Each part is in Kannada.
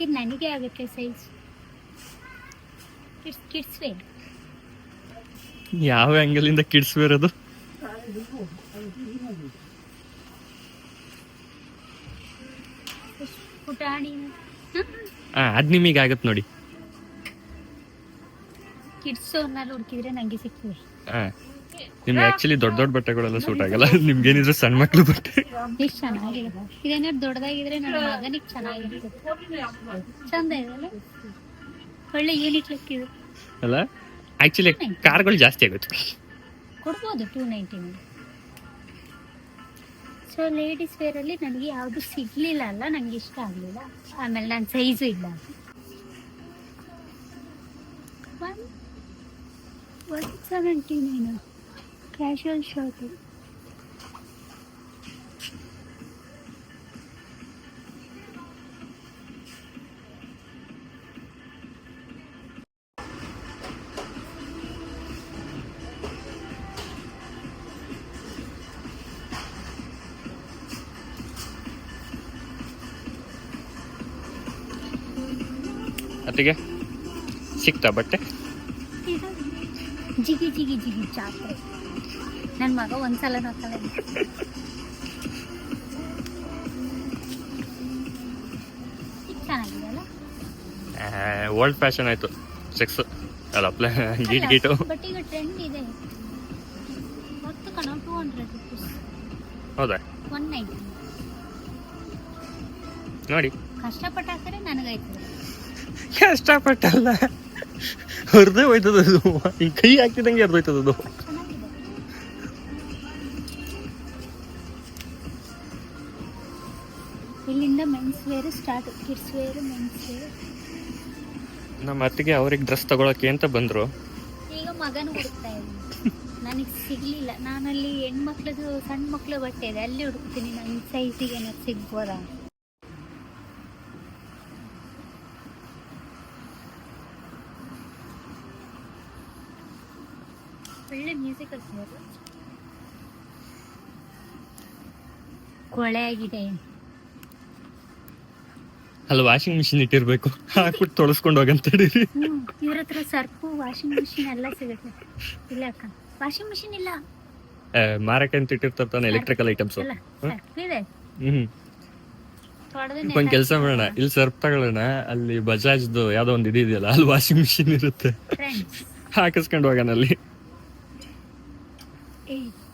ಇದು ನನಗೆ ಆಗುತ್ತೆ ಸೈಜ್ ಕಿಡ್ಸ್ ಕಿಡ್ಸ್ ವೇರ್ ಯಾವ ಆಂಗಲ್ ಇಂದ ಕಿಡ್ಸ್ ಅದು ಪುಟಾಣಿ. ಹಾ ಅದ್ ನಿಮಗೆ ಆಗುತ್ತೆ ನೋಡಿ. ಕಿಡ್ಸ್ ಅನ್ನಲ್ಲಿ ಹುಡುಕಿದ್ರೆ ನನಗೆ ಸಿಗ್ತದೆ ಹಾ ನಿಮ್ಗೆ ಆಕ್ಚುಲಿ ದೊಡ್ಡ ದೊಡ್ಡ ಬಟ್ಟೆಗಳೆಲ್ಲ ಸೂಟ್ ಆಗಲ್ಲ. ನಿಮ್ಗೇನಿದ್ರು ಸಣ್ಣ ಮಕ್ಳು ಬಟ್ಟೆ. ಚೆನ್ನಾಗಿದೆ. ಇದೇನಾದ್ರು ದೊಡ್ಡದಾಗಿದ್ರೆ ನನ್ನ ಮಗನಿಗೆ ಚೆನ್ನಾಗಿರುತ್ತೆ. ಚಂದ ಇದೆ ಒಳ್ಳೆ ಯೂನಿಟ್ ಲುಕ್ ಇದು. ಅಲ್ಲ? ಆಕ್ಚುಲಿ ಕಾರ್ಗಳು ಜಾಸ್ತಿ ಆಗುತ್ತೆ ಕೊಡ್ಬೋದು ಟೂ ನೈಂಟಿ ಸೊ ಲೇಡೀಸ್ ವೇರಲ್ಲಿ ನನಗೆ ಯಾವುದು ಸಿಗ್ಲಿಲ್ಲ ಅಲ್ಲ ನನಗೆ ಇಷ್ಟ ಆಗಲಿಲ್ಲ. ಆಮೇಲೆ ನನ್ನ ಸೈಜು ಇಲ್ಲ. One one seventy nine casual shirt ಅತ್ತಿಗೆ ಸಿಕ್ತಾ ಬಟ್ಟೆ ಇದು ಜಿಗಿ ಜಿಗಿ ಜಿಗಿ ಜಾತ್ರೆ ನನ್ನ ಮಗ ಒಂದ್ಸಲ ಹಾಕಲ್ಲ ಇದು ಚೆನ್ನಾಗಿದೆ ಅಲ್ಲ ಓಲ್ಡ್ ಫ್ಯಾಷನ್ ಆಯ್ತು. ಸೆಕ್ಸ್ ಅಲ್ಲ ಪ್ಲೇ ಗೀಟ್ ಗೀಟು. ಬಟ್ ಈಗ ಟ್ರೆಂಡ್ ಇದೆ. ಹೊತ್ತು ಕಣ ಟೂ ಹಂಡ್ರೆಡ್ ರುಪೀಸ್ ಹೌದಾ? ಒನ್ ನೈಂಟಿ ನೋಡಿ. ಕಷ್ಟಪಟ್ಟು ಹಾಕಿದ್ರೆ ನನಗಾಯ್ತು. ಕಷ್ಟಪಟ್ಟಲ್ಲ. ಹರಿದೇ ಹೋಯ್ತದ ಅದು. ಹಿಂಗ್ ಕೈ ಹಾಕ್ತಿದಂಗೆ ಹರಿದೋಯ್ತದ wear start kids wear men's wear ನಮ್ಮ ಅತ್ತಿಗೆ ಅವ್ರಿಗೆ ಡ್ರೆಸ್ ತಗೊಳಕ್ಕೆ ಅಂತ ಬಂದ್ರು. ಈಗ ಮಗನ ಹುಡುಕ್ತಾ ಇದ್ದೀನಿ. ನನಗೆ ಸಿಗಲಿಲ್ಲ. ನಾನಲ್ಲಿ ಹೆಣ್ಮಕ್ಳದು ಸಣ್ಣ ಮಕ್ಳು ಬಟ್ಟೆ ಇದೆ ಅಲ್ಲಿ ಹುಡುಕ್ತೀನಿ. ನನ್ನ ಸೈಜಿಗೆ ಏನಾದ್ರು ಸಿಗ್ಬೋದಾ? ಒಳ್ಳೆ ಮ್ಯೂಸಿಕ್ ಕೊಳೆ ಆಗಿದೆ. ಅಲ್ಲಿ ವಾಷಿಂಗ್ ಮಿಷಿನ್ ಇಟ್ಟಿರ್ಬೇಕು. ಹಾಕ್ಬಿಟ್ಟು ತೊಳಸ್ಕೊಂಡು ಹೋಗಂತ ಹೇಳಿರಿ. ಇವ್ರ ಹತ್ರ ಸರ್ಪು ವಾಷಿಂಗ್ ಮಿಷಿನ್ ಎಲ್ಲ ಸಿಗುತ್ತೆ. ಇಲ್ಲ ಅಕ್ಕ. ವಾಷಿಂಗ್ ಮಿಷಿನ್ ಇಲ್ಲ. ಮಾರಕ್ಕೆ ಅಂತ ಇಟ್ಟಿರ್ತಾರೆ ತಾನೆ ಎಲೆಕ್ಟ್ರಿಕಲ್ ಐಟಮ್ಸ್ ಇದೆ. ಹ್ಮ್. ಒಂದ್ ಕೆಲಸ ಮಾಡೋಣ. ಇಲ್ಲಿ ಸರ್ಪ್ ತಗೊಳ್ಳೋಣ. ಅಲ್ಲಿ ಬಜಾಜ್ದು ಯಾವ್ದೋ ಒಂದು ಇದೆಯಲ್ಲ ಅಲ್ಲಿ ವಾಷಿಂಗ್ ಮಿಷಿನ್ ಇರುತ್ತೆ. ಹಾಕಿಸ್ಕೊಂಡು ಹೋಗೋಣ ಅಲ್ಲಿ.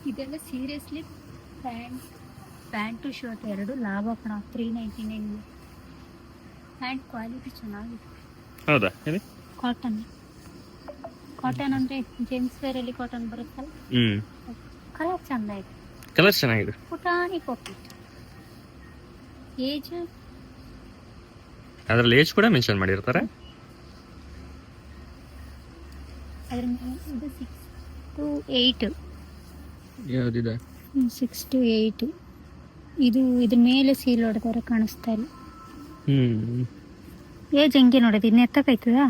ಇದೆಲ್ಲ ಸೀರಿಯಸ್ಲಿ ಪ್ಯಾಂಟ್ ಪ್ಯಾಂಟು ಶರ್ಟ್ ಎರಡು ಲಾಭ ಕಣ. Three ninety nine pant quality ಚೆನ್ನಾಗಿದೆ. ಹೌದಾ? ಹೇಳಿ. ಕಾಟನ್ ಕಾಟನ್ ಅಂದ್ರೆ ಜೆಂಟ್ಸ್ ಅಲ್ಲಿ ಕಾಟನ್ ಬರುತ್ತಲ್ಲ? ಹ್ಮ್. ಕಲರ್ ಚಂದ ಇದೆ. ಕಲರ್ ಚೆನ್ನಾಗಿದೆ. ಪುಟಾಣಿ ಪಾಕೆಟ್ ಏಜ್ ಅದ್ರಲ್ಲಿ ಏಜ್ ಕೂಡ ಮೆನ್ಷನ್ ಮಾಡಿರ್ತಾರೆ. ಅದ್ರ ಮೇಲೆ ಇದು ಸಿಕ್ಸ್ ಟು ಏಯ್ಟ್ ಯಾವುದಿದೆ? ಸಿಕ್ಸ್ ಟು ಏಯ್ಟ್ ಇದು ಇದ್ರ ಮೇಲೆ ಸೀಲ್ ಹೊಡೆದವ್ರೆ ಕಾಣಿಸ್ತಾ ಇಲ್ಲ. ಏಜ್ ಹೆಂಗೆ ನೋಡೋದು ಇನ್ನು ಎತ್ತಕ್ಕಾಯ್ತದಾ?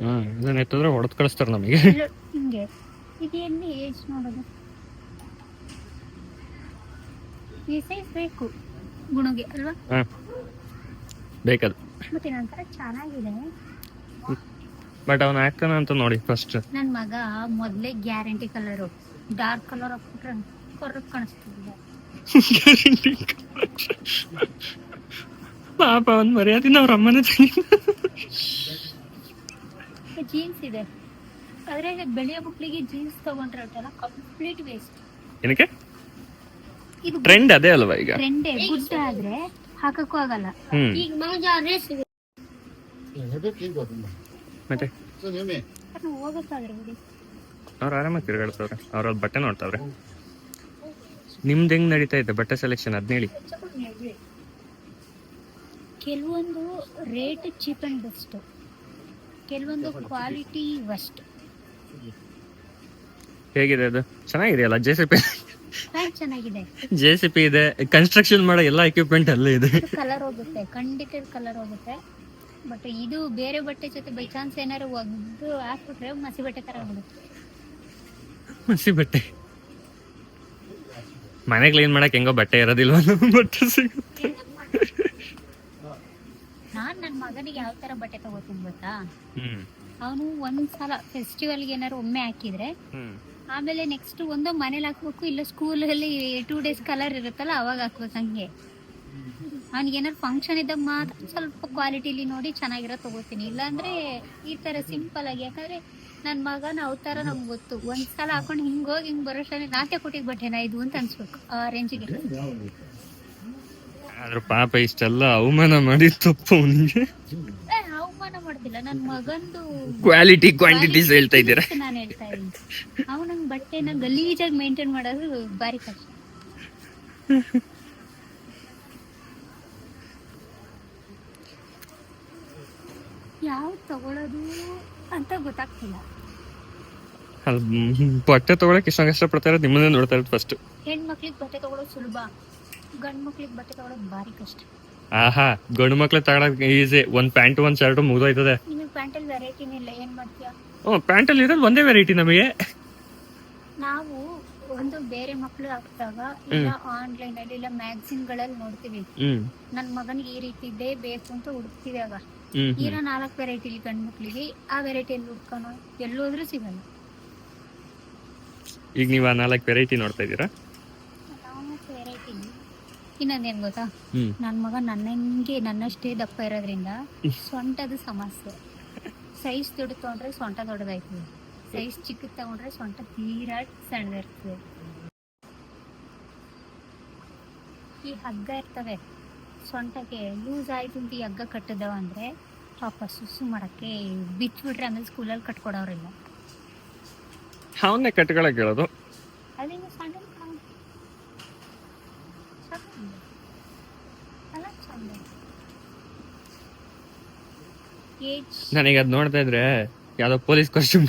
ಹಾ ಇದನ್ನ ಎತ್ತಿದ್ರೆ ಹೊಡೆದ್ ಕಳಿಸ್ತಾರೆ ನಮಗೆ. ಹಿಂಗೆ. ಇದು ಎಲ್ಲಿ ಏಜ್ ನೋಡೋದು? ಈ ಸೈಜ್ ಬೇಕು ಗುಣಗೆ ಅಲ್ವಾ? ಹಾ ಬೇಕದು. ಮತ್ತೆ ನಂತರ ಚೆನ್ನಾಗಿದೆ. ಬಟ್ ಅವನ ಹಾಕ್ತಾನ ಅಂತ ನೋಡಿ ಫಸ್ಟ್ ನನ್ನ ಮಗ ಮೊದಲೇ ಗ್ಯಾರಂಟಿ ಕಲರು ಡಾರ್ಕ್ ಕಲರ್ ಹಾಕ್ಬಿಟ್ರೆ ಕರ್ರಗ್ ಕಾಣಿಸ್ತಿದ್ದ ಪಾಪ ಒಂದ್ ಮರ್ಯಾದಿನ ಅವ್ರ ಅಮ್ಮನ ಜೀನ್ಸ್ ಇದೆ. ಆದ್ರೆ ಬೆಳೆಯ ಮಕ್ಕಳಿಗೆ ಜೀನ್ಸ್ ತಗೊಂಡ್ರೆ ಅಂತಲ್ಲ ಕಂಪ್ಲೀಟ್ ವೇಸ್ಟ್ ಏನಕ್ಕೆ? ಇದು ಟ್ರೆಂಡ್ ಅದೇ ಅಲ್ವಾ ಈಗ? ಟ್ರೆಂಡ್ ಗುಡ್ ಆದ್ರೆ ಹಾಕಕ್ಕೂ ಆಗಲ್ಲ. ಈಗ ಮಗ ರೇಸ್ ಇದೆ ಮತ್ತೆ? ಅದು ಹೋಗಕ್ಕಾದ್ರೆ ಅವ್ರು ಆರಾಮಾಗಿ ತಿರ್ಗಾಡ್ತವ್ರೆ. ಅವ್ರವ್ರ ಬಟ್ಟೆ ನೋಡ್ತಾವ್ರೆ. ನಿಮ್ದು ಹೆಂಗ್ ನಡೀತಾ ಇದೆ ಬಟ್ಟೆ ಸೆಲೆಕ್ಷನ್ ಅದ್ನ ಹೇಳಿ ಕೆಲವೊಂದು ರೇಟ್ ಚೀಪ್ ಆ್ಯಂಡ್ ಬೆಸ್ಟು ಕೆಲವೊಂದು ಕ್ವಾಲಿಟಿ ವಸ್ಟ್ ಹೇಗಿದೆ ಅದು? ಚೆನ್ನಾಗಿದೆಯಲ್ಲ? ಜೆ ಸಿ ಪಿ ಚೆನ್ನಾಗಿದೆ. ಜೆ ಸಿ ಪಿ ಇದೆ. ಕನ್ಸ್ಟ್ರಕ್ಷನ್ ಮಾಡೋ ಎಲ್ಲ ಎಕ್ವಿಪ್ಮೆಂಟ್ ಅಲ್ಲೇ ಇದೆ. ಕಲರ್ ಹೋಗುತ್ತೆ. ಖಂಡಿತ ಕಲರ್ ಹೋಗುತ್ತೆ. ಬಟ್ ಇದು ಬೇರೆ ಬಟ್ಟೆ ಜೊತೆ ಬೈ ಚಾನ್ಸ್ ಏನಾದ್ರು ಒಗ್ದು ಹಾಕ್ಬಿಟ್ರೆ ಮಸಿ ಬಟ್ಟೆ ತರ ಹೋಗುತ್ತೆ ಮಸಿ ಬಟ್ಟೆ. ಮನೆ ಕ್ಲೀನ್ ಮಾಡಕ್ ಹೆಂಗೋ ಬಟ್ಟೆ ಇರೋದಿಲ್ವ ಬಟ್ಟೆ ಸಿಗುತ್ತೆ ನನ್ನ ಮಗನಿಗೆ ಯಾವ ತರ ಬಟ್ಟೆ ತಗೋತೀನಿ ಗೊತ್ತಾ? ಅವನು ಒಂದ್ಸಲ ಫೆಸ್ಟಿವಲ್ಗೆ ಏನಾರು ಒಮ್ಮೆ ಹಾಕಿದ್ರೆ ಆಮೇಲೆ ನೆಕ್ಸ್ಟ್ ಒಂದು ಮನೇಲಿ ಹಾಕ್ಬೇಕು ಇಲ್ಲ ಸ್ಕೂಲಲ್ಲಿ ಟೂ ಡೇಸ್ ಕಲರ್ ಇರುತ್ತಲ್ಲ ಅವಾಗ ಹಾಕ್ಬೇಕು ಹಂಗೆ. ಅವ್ನಿಗೆ ಏನಾರು ಫಂಕ್ಷನ್ ಇದ್ದಾಗ ಮಾತ್ರ ಸ್ವಲ್ಪ ಕ್ವಾಲಿಟಿಲಿ ನೋಡಿ ಚೆನ್ನಾಗಿರೋ ತಗೋತೀನಿ. ಇಲ್ಲಾಂದ್ರೆ ಈ ತರ ಸಿಂಪಲ್ ಆಗಿ ಯಾಕಂದ್ರೆ ನನ್ನ ಮಗನ ಅವತಾರ ನಮ್ಗೆ ಗೊತ್ತು. ಒಂದ್ಸಲ ಹಾಕೊಂಡು ಹಿಂಗೋಗಿ ಹೋಗಿ ಹಿಂಗ್ ಬರೋಷ್ಟರಲ್ಲಿ ನಾತೆ ಕೊಟ್ಟಿದ್ ಬಟ್ಟೆನ ಇದು ಅಂತ ಅನ್ಸ್ಬೇಕು ಆ ರೇಂಜಿಗೆ ಆದ್ರ ಪಾಪ ಇಷ್ಟೆಲ್ಲ ಅವಮಾನ ಮಾಡಿ ತಪ್ಪು ಅವನಿಗೆ. ಏ, ಅವಮಾನ ಮಾಡ್ತಿಲ್ಲ. ನನ್ನ ಮಗಂದು ಕ್ವಾಲಿಟಿ ಕ್ವಾಂಟಿಟೀಸ್ ಹೇಳ್ತಾ ಇದ್ದೀರಾ? ನಾನು ಹೇಳ್ತಾ ಇದ್ದೀನಿ. ಅವನ ಬಟ್ಟೆನ ಗಲೀಜಾಗಿ ಮೇಂಟೈನ್ ಮಾಡೋದು ಬಾರಿ ಕಷ್ಟ. ಯಾವ ತಗೊಳ್ಳೋದು ಅಂತ ಗೊತ್ತಾಗ್ತಿಲ್ಲ. ಬಟ್ಟೆ ತಗೊಳಕ್ ಇಷ್ಟೊಂದು ಕಷ್ಟಪಡ್ತಾರೆ ನಿಮ್ಮನ್ನೇ ನೋಡ್ತಾ ಇರೋದು ಫಸ್ಟ್ ಹೆಣ್ಮಕ್ಳಿಗೆ ಬಟ್ಟೆ ತಗೊಳ್ಳೋದು ಸುಲಭ. ಗಂಡ್ ಮಕ್ಳಿಗೆ ಬಟ್ಟೆ ತಗೊಳ್ಳೋದು ಭಾರಿ ಕಷ್ಟ. ಆಹಾ ಗಂಡು ಮಕ್ಳು ತಗೊಳಕ್ ಈಸಿ ಒಂದ್ ಪ್ಯಾಂಟ್ ಒಂದ್ ಶರ್ಟ್ ಮುಗ್ದೋಯ್ತದೆ. ನಿಮಗೆ ಪ್ಯಾಂಟಲ್ಲಿ ವೆರೈಟಿನೇ ಇಲ್ಲ ಏನ್ ಮಾಡ್ತೀಯಾ? ಹ್ಞೂ ಪ್ಯಾಂಟಲ್ಲಿ ಇರೋದು ಒಂದೇ ವೆರೈಟಿ ನಮಗೆ. ನಾವು ಒಂದು ಬೇರೆ ಮಕ್ಕಳು ಹಾಕ್ದಾಗ ಇಲ್ಲ ಆನ್ಲೈನ್ ಅಲ್ಲಿ ಇಲ್ಲ ಮ್ಯಾಗಝಿನ್ಗಳಲ್ಲಿ ನೋಡ್ತೀವಿ. ಹ್ಮ್. ನನ್ನ ಮಗನಿಗೆ ಈ ರೀತಿ ಇದ್ದೇ ಬೇಕು ಅಂತ ಹುಡುಕ್ತಿದೆ ಆಗ. ಹ್ಮ್ ಇರೋ ನಾಲ್ಕು ವೆರೈಟಿ ಗಂಡು ಮಕ್ಳಿಗೆ ಆ ವೆರೈಟಿಯಲ್ಲಿ ಹುಡ್ಕೋಣ ಎಲ್ಲೋದ್ರೂ ಸಿಗಲ್ಲ. ಈಗ ನೀವು ಆ ನಾಲ್ಕು ವೆರೈಟಿ ನೋಡ್ತಾ ಇದ್ದೀರಾ? ಇನ್ನೊಂದೇನು ಗೊತ್ತಾ ಹ್ಮ್. ನನ್ನ ಮಗ ನನ್ನಂಗೆ ನನ್ನಷ್ಟೇ ದಪ್ಪ ಇರೋದ್ರಿಂದ ಸೊಂಟದ ಸಮಸ್ಯೆ. ಸೈಜ್ ದೊಡ್ಡ ತಗೊಂಡ್ರೆ ಸೊಂಟ ದೊಡ್ಡದಾಯ್ತದೆ. ಸೈಜ್ ಚಿಕ್ಕದ ತಗೊಂಡ್ರೆ ಸೊಂಟ ತೀರಾ ಸಣ್ಣದಿರ್ತದೆ. ಈ ಹಗ್ಗ ಇರ್ತವೆ. ಸೊಂಟಕ್ಕೆ ಲೂಸ್ ಆಯ್ತು ಅಂತ ಈ ಹಗ್ಗ ಕಟ್ಟಿದವ ಅಂದ್ರೆ ಪಾಪ ಸುಸು ಮಾಡಕ್ಕೆ ಬಿಚ್ಬಿಟ್ರೆ ಆಮೇಲೆ ಸ್ಕೂಲಲ್ಲಿ ಕಟ್ಕೊಡೋರಿಲ್ಲ. ಅವನ್ನೇ ಕಟ್ಕೊಳಕ್ ಹೇಳೋದು? ಸಣ್ಣ ಅಲ್ಲ ಚಂದ ಏಜ್ ನನಗೆ ಅದ್ ನೋಡ್ತಾ ಇದ್ರೆ ಯಾವ್ದೋ police costume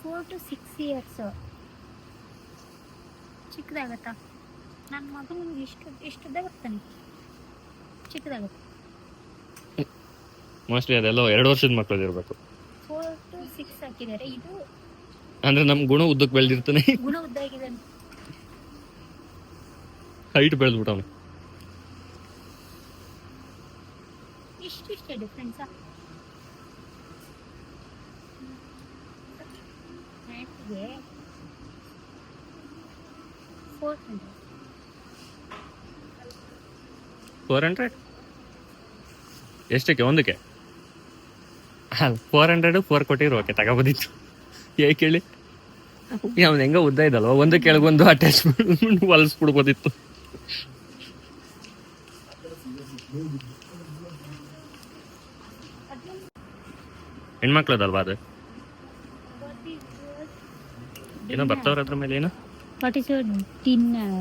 four to six years ಚಿಕ್ಕದಾಗತ್ತಾ ನನ್ನ ಮಗನು ಇಷ್ಟು ಇಷ್ಟುದ್ದ ಬರ್ತಾನೆ. ಚಿಕ್ಕದಾಗತ್ತೆ ಮೋಸ್ಟ್ಲಿ ಅದೆಲ್ಲ ಎರಡು ವರ್ಷದ ಮಕ್ಕಳು ಇರಬೇಕು. ಫೋರ್ ಟು ಸಿಕ್ಸ್ ಹಾಕಿದ್ದಾರೆ ಇದು ಅಂದ್ರೆ ನಮ್ ಗುಣ ಉದ್ದಕ್ಕೆ ಬೆಳೆದಿರ್ತಾನೆ. ಗುಣ ಉದ್ದ ಆಗಿದೆ ಹೈಟ್ ಬೆಳೆದ್ಬಿಟ್ಟವನು. ಇಷ್ಟಿಷ್ಟೇ ಡಿಫ್ರೆನ್ಸಾ ಫೋರ್ ಹಂಡ್ರೆಡ್ ಫೋರ್ ಹಂಡ್ರೆಡ್ ಎಷ್ಟಕ್ಕೆ? ಒಂದಕ್ಕೆ? ಫೋರ್ ಹಂಡ್ರೆಡ್ ಫೋರ್ ಕೊಟ್ಟಿರೋ ಓಕೆ ತಗೋಬೋದಿತ್ತು ಏ ಕೇಳಿ? ಅವ್ನು ಹೆಂಗ ಉದ್ದ ಇದಲ್ವ? ಒಂದು ಕೆಳಗೊಂದು ಅಟ್ಯಾಚ್ ಹೊಲಿಸ್ಬಿಡ್ಬೋದಿತ್ತು ಹೆಣ್ಮಕ್ಳದಲ್ವಾ ಅದು? ಏನೋ ಬರ್ತಾವ್ರ ಅದ್ರ ಮೇಲೆ ಏನೋ? ವಾಟ್ ಇಸ್ ಯುವರ್ ಡಿನ್ನರ್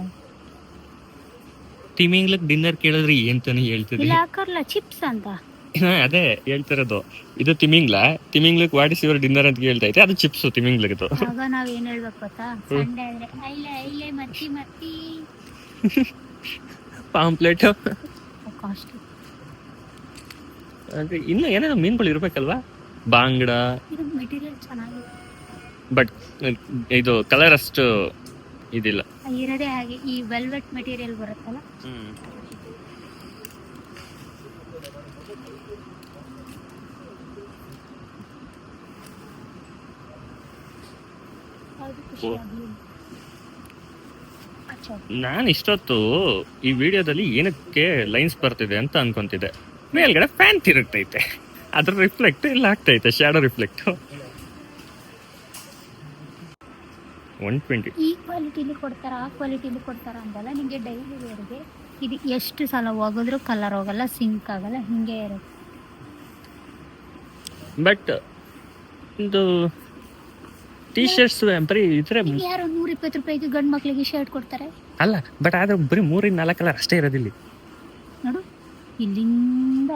ತಿಮಿಂಗ್ಲಕ್ ಡಿನ್ನರ್ ಕೇಳಿದ್ರೆ ಏನ್ ಹೇಳ್ತಿದ್ದೆ ಇಲ್ಲ ಹಾಕೋರ್ಲ ಚಿಪ್ಸ್ ಅಂತ. ಅದೇ ಹೇಳ್ತಿರೋದು. ಇದು ತಿಮಿಂಗ್ಲ. ತಿಮಿಂಗ್ಲಕ್ ವಾಟ್ ಇಸ್ ಯುವರ್ ಡಿನ್ನರ್ ಅಂತ ಕೇಳ್ತಾ ಐತೆ ಅದು ಚಿಪ್ಸ್ ತಿಮಿಂಗ್ಲದ್ದು ಆಗ ನಾವ್ ಏನ್ ಹೇಳ್ಬೇಕು ಗೊತ್ತಾ? ಸಂಡೆ ಐಲೆ ಐಲೆ ಮತ್ತಿ ಮತ್ತಿ. ಪಾಂಪ್ಲೆಟ್. ಅಂದ್ರೆ ಇನ್ನು ಏನೇನೋ ಮೀನ್ಗಳು ಇರ್ಬೇಕಲ್ವಾ? ಬಾಂಗ್ಡ. ಬಟ್ ಇದು ಕಲರ್ ಅಷ್ಟು ಇದಿಲ್ಲ. ಇರೋದೇ ಹಾಗೆ ಈ ವೆಲ್ವೆಟ್ ಮೆಟೀರಿಯಲ್ ಬರುತ್ತಲ್ಲ? ಅದು ಖುಷಿ ಓ. ಆಗ್ಲಿಲ್ಲ. ಅಚ್ಚಾ ನಾನು ಇಷ್ಟೊತ್ತು ಈ ವಿಡಿಯೋದಲ್ಲಿ ಏನಕ್ಕೆ ಲೈನ್ಸ್ ಬರ್ತಿದೆ ಅಂತ ಅನ್ಕೊಂತಿದ್ದೆ. ಮೇಲ್ಗಡೆ ಫ್ಯಾನ್ ತಿರುಗ್ತೈತೆ. ಅದ್ರ ರಿಫ್ಲೆಕ್ಟ್ ಇಲ್ಲ ಆಗ್ತೈತೆ ಶ್ಯಾಡೋ ರಿಫ್ಲೆಕ್ಟ್ ಒನ್ ಟ್ವೆಂಟಿ ಈ ಕ್ವಾಲಿಟಿಲಿ ಕೊಡ್ತಾರ ಆ ಕ್ವಾಲಿಟಿಲಿ ಕೊಡ್ತಾರ ಅಂದಲ್ಲ ನಿಮಗೆ ಡೈಲಿ ವೇರ್ಗೆ ಇದು ಎಷ್ಟು ಸಲ ಹೋಗಿದ್ರು ಕಲರ್ ಹೋಗಲ್ಲ ಸಿಂಕ್ ಆಗಲ್ಲ ಹಿಂಗೆ ಇರುತ್ತೆ. ಬಟ್ ಇದು ಟೀ ಶರ್ಟ್ಸ್ ಬರೀ ಇದ್ರೆ ಯಾರು ನೂರ ಇಪ್ಪತ್ತು ರೂಪಾಯಿಗೆ ಗಂಡು ಮಕ್ಳಿಗೆ ಶರ್ಟ್ ಕೊಡ್ತಾರೆ. ಅಲ್ಲ ಬಟ್ ಆದ್ರೆ ಬರೀ ಮೂರಿಂದ ನಾಲ್ಕು ಕಲರ್ ಅಷ್ಟೇ ಇರೋದಿಲ್ಲ ನೋಡು ಇಲ್ಲಿಂದ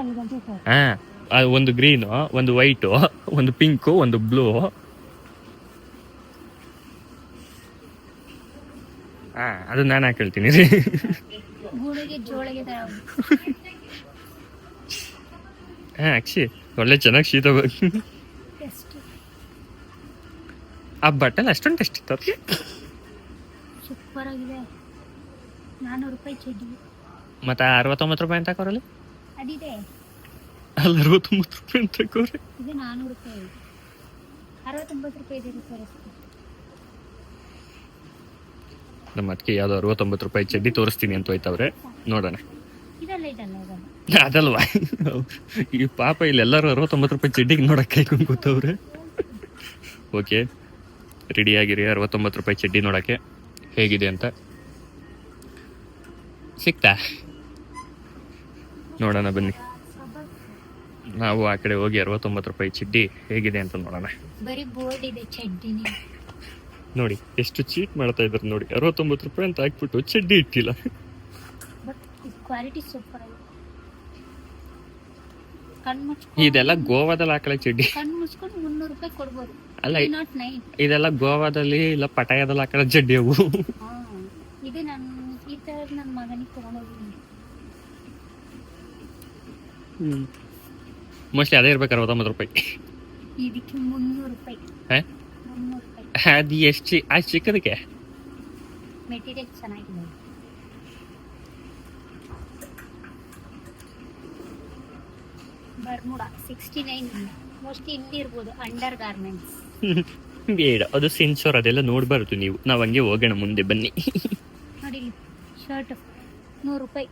ಹಾ ಒಂದು ಗ್ರೀನು ಒಂದು ವೈಟು ಒಂದು ಪಿಂಕು ಒಂದು ಬ್ಲೂ ಹಾ ಅದು ನಾನು ಹಾಕೊಳ್ತೀನಿ. ರೀ ಹಾ ಅಕ್ಷಿ ಒಳ್ಳೆ ಚೆನ್ನಾಗಿ ಶೀತ ಆ ಬಟ್ಟೆಲ್ಲ ಅಷ್ಟೊಂದು ಟೇಸ್ಟ್ ಇತ್ತು ಅದಕ್ಕೆ ಸೂಪರ್ ಆಗಿದೆ ನಾನ್ನೂರು ರೂಪಾಯಿ ಚಡ್ಡಿ ಮತ್ತೆ ಅರವತ್ತೊಂಬತ್ತು ರೂಪಾಯಿ ಅಂತ ಹಾಕೋರಲ್ಲಿ? ಅದಿದೆ. ಅಲ್ಲಿ ಅರವತ್ತೊಂಬತ್ತು ರೂಪಾಯಿ ಅಂತ ಹಾಕೋರಿ ಇದು ನಾನ್ನೂರು ರೂಪಾಯಿ ಅರವತ್ತೊಂಬತ್ತು ರೂಪಾಯಿ ಇದೆ ಸರ್ ನಮ್ಮ ಅದಕ್ಕೆ ಯಾವ್ದೋ ಅರವತ್ತೊಂಬತ್ತು ರೂಪಾಯಿ ಚಡ್ಡಿ ತೋರಿಸ್ತೀನಿ ಅಂತ ಹೋಯ್ತವ್ರೆ. ನೋಡೋಣ. ಇದಲ್ಲ ಇದಲ್ಲ ಇದಲ್ಲ. ಅದಲ್ವಾ? ಈ ಪಾಪ ಇಲ್ಲಿ ಎಲ್ಲರೂ ಅರವತ್ತೊಂಬತ್ತು ರೂಪಾಯಿ ಚಡ್ಡಿಗೆ ನೋಡಕ್ಕೆ ಕೂತವ್ರೆ. ಓಕೆ ರೆಡಿ ಆಗಿರಿ ಅರವತ್ತೊಂಬತ್ತು ರೂಪಾಯಿ ಚಡ್ಡಿ ನೋಡೋಕ್ಕೆ. ಹೇಗಿದೆ ಅಂತ. ಸಿಕ್ತಾ? ನೋಡೋಣ ಬನ್ನಿ. ನಾವು ಆ ಕಡೆ ಹೋಗಿ ಅರವತ್ತೊಂಬತ್ತು ರೂಪಾಯಿ ಚಡ್ಡಿ ಹೇಗಿದೆ ಅಂತ ನೋಡೋಣ. ನೋಡಿ ಎಷ್ಟು ಚೀಟ್ ಮಾಡ್ತಾ ಇದ್ದಾರೆ ನೋಡಿ. ಅರವತ್ತೊಂಬತ್ತು ರೂಪಾಯಿ ಅಂತ ಹಾಕ್ಬಿಟ್ಟು ಚಡ್ಡಿ ಇಟ್ಟಿಲ್ಲ. ಇದೆಲ್ಲ ಗೋವಾದಲ್ಲಿ ಹಾಕಲ ಚಡ್ಡಿ. ಅಲ್ಲ ಇದೆಲ್ಲ ಗೋವಾದಲ್ಲಿ ಇಲ್ಲ ಪಟಾಯದಲ್ಲಿ ಆ ಕಡೆ ಜಡ್ಡಿ ಅವು. ಇದು ನನ್ನ ಈ ಥರ ನನ್ನ ಮಗನಿಗೆ ತೊಗೊಂಡೋಗಿದ್ದೀನಿ. ಮೋಸ್ಟ್ಲಿ ಅದೇ ಇರ್ಬೇಕು ಅರವತ್ತೊಂಬತ್ತು ರೂಪಾಯಿ. ಇದಕ್ಕೆ ಮುನ್ನೂರು ರೂಪಾಯಿ. ಅದು ಎಷ್ಟು ಅಷ್ಟು ಚಿಕ್ಕದಕ್ಕೆ? ಮೆಟೀರಿಯಲ್ ಚೆನ್ನಾಗಿದೆ. ಬರ್ಮುಡ ಸಿಕ್ಸ್ಟಿ ನೈನ್ ಮೋಸ್ಟ್ಲಿ ಇಲ್ಲಿ ಇರ್ಬೋದು ಅಂಡರ್ ಗಾರ್ಮೆಂಟ್ಸ್ ಬೇಡ ಅದು ಸೆನ್ಸರ್ ಅದೆಲ್ಲ ನೋಡಬಾರದು ನೀವು. ನಾವು ಹಂಗೆ ಹೋಗೋಣ ಮುಂದೆ ಬನ್ನಿ. ನೋಡಿ ಶರ್ಟ್ ನೂರು ರೂಪಾಯಿ.